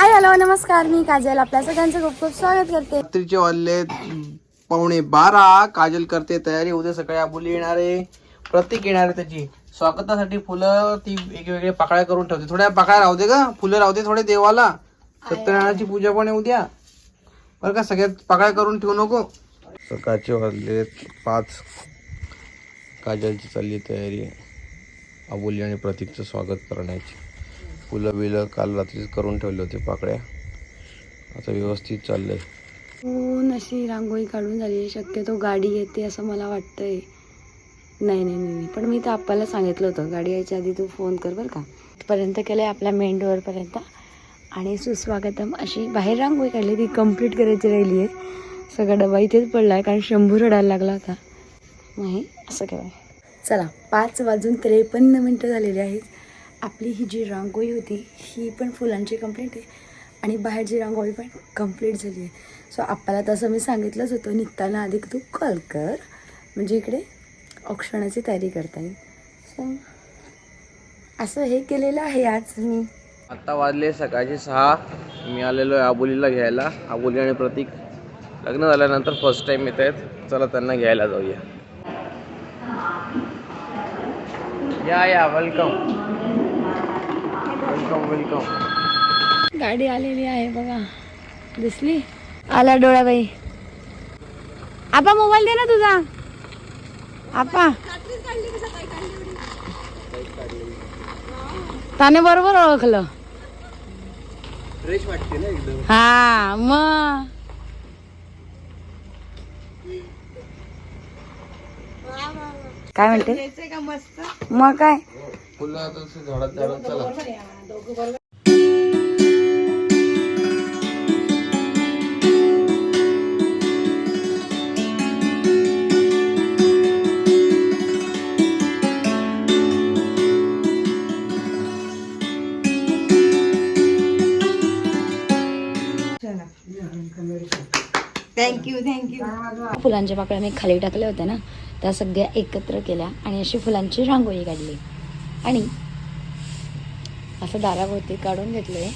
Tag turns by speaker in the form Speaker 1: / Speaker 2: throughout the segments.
Speaker 1: Hi hello नमस्कार मी काजल. आपल्या सगळ्यांचं खूप खूप स्वागत करते.
Speaker 2: रात्रीचे वाजले पावणे बारा. काजल करते तयारी. उद्या सकाळी आबोली येणार आहे. प्रत्येक येणार आहे त्याची. स्वागतासाठी फुलं ती वेगवेगळे पाकळ्या करून ठेवते. थोड्या पाकळ्या राहू दे का फुलं राहू दे थोडे देवाला. सत्यनारायणाची पूजा पण आहे उद्या. बरं का सगळ्यात पाकळ्या करून ठेवू नको. सकाळचे वाजले पाच. काजलची चालली तयारी. आबोली आणि प्रतीकचं स्वागत करण्याची. फुलं बिलं काल रात्रीच करून ठेवले होते पाकळ्या. आता व्यवस्थित चाललंय.
Speaker 1: हो, ऊन अशी रांगोळी काढून झाली शक्यतो गाडी येते असं मला वाटतंय. नाही नाही नाही नाही. पण मी तर आप्पाला सांगितलं होतं. गाडी यायच्या आधी तू फोन कर बरं का. पर्यंत केलं आहे आपल्या मेन डोअरपर्यंत. आणि सुस्वागतम अशी बाहेर रांगोळी काढली. ती कंप्लीट करायची राहिली आहे. सगळा डबा इथेच पडला आहे कारण शंभू रडायला लागला होता. नाही असं काय चला पाच वाजून त्रेपन्न मिनटं झालेली आहेत. आपली ही जी रांगोळी होती ही पण फुलांची कंप्लीट आहे. आणि बाहेरची रांगोळी पण कंप्लीट झाली आहे. सो आपल्याला तसं मी सांगितलंच होतं निघताना आधी तू कॉल कर. म्हणजे इकडे औक्षणाची तयारी करता येईल सो असं हे केलेलं आहे आज मी.
Speaker 2: आत्ता वाजले सकाळचे सहा. मी आलेलो आहे आबोलीला घ्यायला. आबोली आणि प्रतीक लग्न झाल्यानंतर फर्स्ट टाइम येत आहेत. चला त्यांना घ्यायला जाऊया. या या वेलकम वेलकम वेलकम
Speaker 1: गाडी आलेली आहे बघा. दिसली? आला डोळ्याबाई. आपा मोबाईल दे ना तुझा. आपा. त्याने बरोबर ओळखलं.
Speaker 2: फ्रेश वाटते ना एकदम.
Speaker 1: हा मग काय म्हणते? मग काय?
Speaker 2: फुलं आता असं झाडात झाडात चला।
Speaker 1: फुलांच्या पाकळ्या मी खाली टाकल्या होत्या ना त्या सगळ्या एकत्र केल्या आणि अशी फुलांची रांगोळी काढली. आणि असं दारावरती काढून घेतले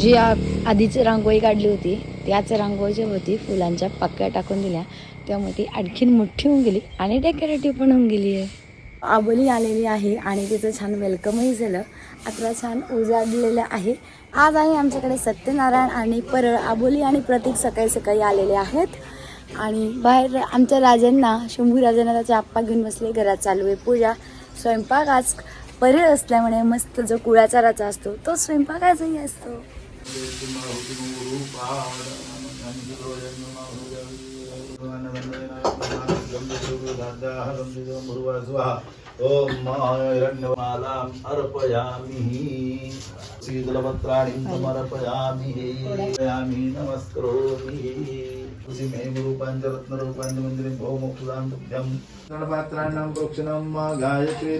Speaker 1: जी आ- आधीची रांगोळी काढली होती त्याच जी होती फुलांच्या पक्क्या टाकून दिल्या. त्यामुळे ती आणखीन मोठी होऊन गेली आणि डेकोरेटिव्ह पण होऊन गेली आहे. आबोली आलेली आहे आणि तिचं छान वेलकमही झालं. आता छान उजाडलेलं आहे. आज आहे आमच्याकडे सत्यनारायण आणि परळ आबोली आणि प्रतीक सकाळी सकाळी आलेले आहेत. आणि बाहेर आमच्या राजांना शंभू राजांना त्याचे आप्पा घेऊन बसले घरात चालू आहे पूजा. स्वयंपाक आज परळ असल्यामुळे मस्त जो कुळाचा राजा असतो तो स्वयंपाक आजही असतो.
Speaker 3: ओम हिरण्यमालाम् अर्पयामि शीतलपत्राणिं समर्पयामि यामि नमस्करोमि. तुलसी मे रूपाञ्च रत्नरूपाञ्च मन्दिरं भौमोक्षदां तुभ्यं गणपात्राणां प्रोक्षणं गायत्री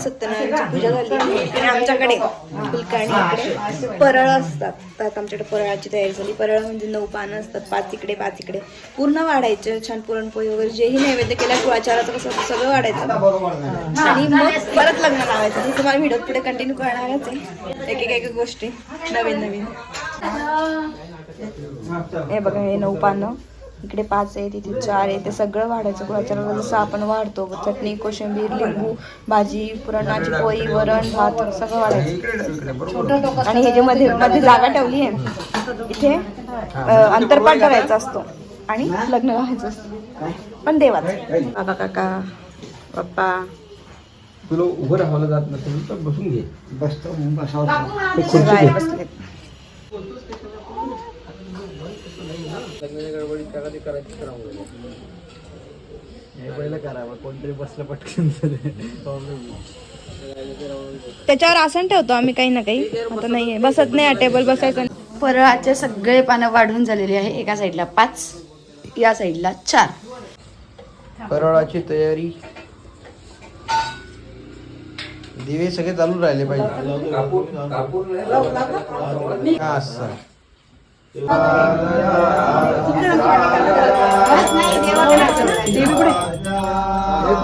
Speaker 4: सत्यनारायणची पूजा झाली. आणि आमच्याकडे फुलकाणी इकडे परळ असतात. त्यात आमच्याकडे परळाची तयारी झाली. परळ म्हणजे नऊ पानं असतात. पाच इकडे पाच इकडे. पूर्ण वाढायचे छान पुरणपोळी वगैरे जेही नैवेद्य केल्या कुळाचाराचं कसं होतं, सगळं वाढायचं. आणि मग परत लग्न लावायचं. तुम्हाला व्हिडिओ पुढे कंटिन्यू करणारच आहे. एक एक एक गोष्टी नवीन नवीन हे बघा हे नऊ पानं. इकडे पाच आहे तिथे चार आहे ते सगळं वाढायचं कुळाचाराला जसं आपण वाढतो चटणी कोशिंबीर लिंबू भाजी पुरणाची पोळी वरण भात सगळं वाढायचं. आणि हे जे मध्ये मध्ये जागा ठेवली आहे इथे अं, अंतरपाठ करायचा असतो आणि लग्न व्हायचं असतं. पण देवाचं. बाबा काका पप्पा.
Speaker 2: तुला उभं राहावं जात नसेल तर बसून घे.
Speaker 4: बाहेर बसलेत.
Speaker 2: लग्नाच्या गडबडीत काय कधी करायची
Speaker 3: पहिलं करावं कोणतरी बसलं पटकन
Speaker 4: त्याच्यावर आसन ठेवतो आम्ही काही ना काही. आता नाहीये बसत नाही टेबल बसायचं. नाही.
Speaker 1: परळाचे सगळे पानं वाढून झालेली आहे एका साईडला पाच या साईडला चार.
Speaker 2: परळाची तयारी. दिवे सगळे चालू राहिले पाहिजे.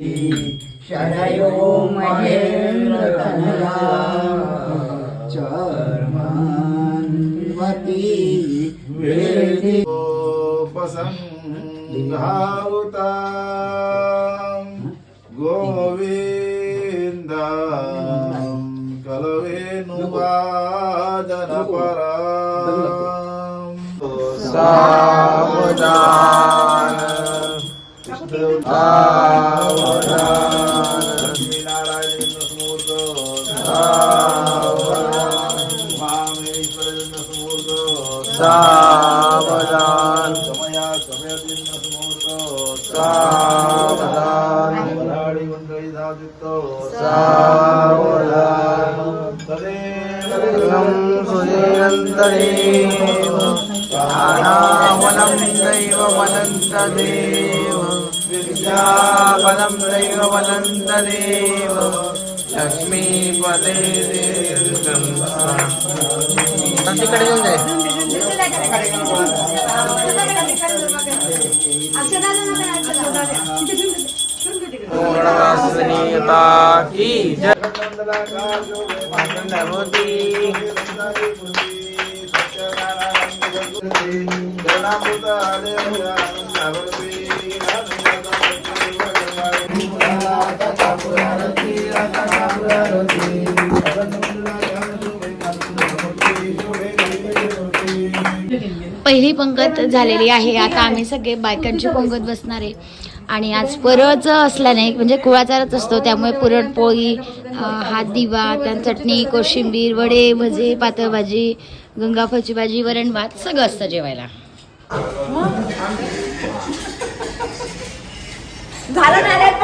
Speaker 5: शरयो महेन्द्र चर्मान्वती वेदी
Speaker 2: उपसंहावता गोविन्द कलवेणुवादन परा
Speaker 3: सावधान
Speaker 2: समया समयजन्य समूर्त
Speaker 3: सावधान
Speaker 2: वराळी मंडळी धावयुक्त
Speaker 3: सावधान सर्वं सुजयन्तदेव प्राणावनं दैव वनन्तदेव विद्याबलं दैव वनन्तदेव लक्ष्मीपदे तिकडे घेऊन जाय. पूर्णस्नीयता की जय। भगवती
Speaker 6: पहिली पंगत झालेली आहे. आता आम्ही सगळे बायकांची पंगत बसणार आहे. आणि आज परच असल्याने म्हणजे कुळाचारच असतो त्यामुळे पुरणपोळी हात दिवा त्या चटणी कोशिंबीर वडे भजे पातळ भाजी गंगाफळची भाजी वरण भात सगळं असतं जेवायला.
Speaker 7: झालं झालं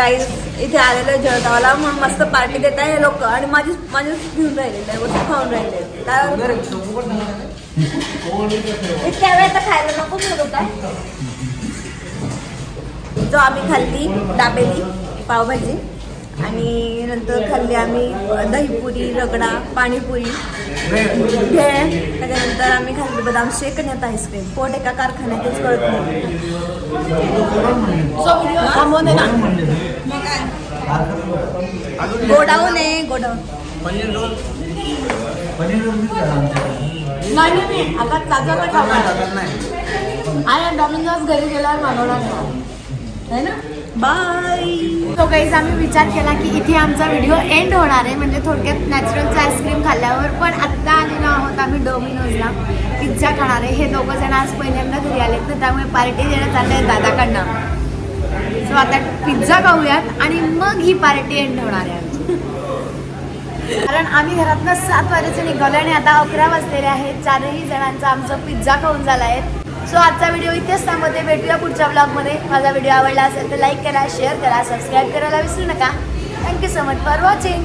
Speaker 7: गाईज इथे आलेलं जळगावला म्हणून मस्त पार्टी देत आहे हे लोक. आणि माझी माझी घेऊन राहिलेलं आहे वस्तू खाऊन राहिले काय इतक्या वेळ तर खायला नको म्हणत होता जो आम्ही खाल्ली दाबेली पावभाजी आणि नंतर खाल्ली आम्ही दहीपुरी रगडा पाणीपुरी भेळ त्याच्यानंतर आम्ही खाल्ली बदाम शेक आणि आता आईस्क्रीम पोट एका कारखान्यात तेच कळत नाही. गोडाऊन आहे गोडाऊन. नाही नाही आता ताजा आणि डॉमिनोज घरी गेल्यावर मागवणार आहे ना? बाय
Speaker 1: तो गाईज आम्ही विचार केला की इथे आमचा व्हिडिओ एंड होणार आहे. म्हणजे थोडक्यात नॅचरलचं आईस्क्रीम खाल्ल्यावर पण आत्ता आलेलो आहोत आम्ही डोमिनोजला. पिझ्झा खाणार आहे. हे दोघं जण आज पहिल्यांदा घरी आलेत तर त्यामुळे पार्टी देण्यात आलं आहे दादाकडनं. सो आता पिझ्झा खाऊयात आणि मग ही पार्टी एंड होणार आहे कारण आम्ही घरातनं सात वाजेचे निघालो आणि आता अकरा वाजलेले आहेत. चारही जणांचा आमचा पिझ्झा खाऊन झाला आहे सो आजचा व्हिडिओ इथेच थांबवते. भेटूया पुढच्या ब्लॉगमध्ये माझा व्हिडिओ आवडला असेल तर लाईक करा शेअर करा सबस्क्राईब करायला विसरू नका. Thank you so much for watching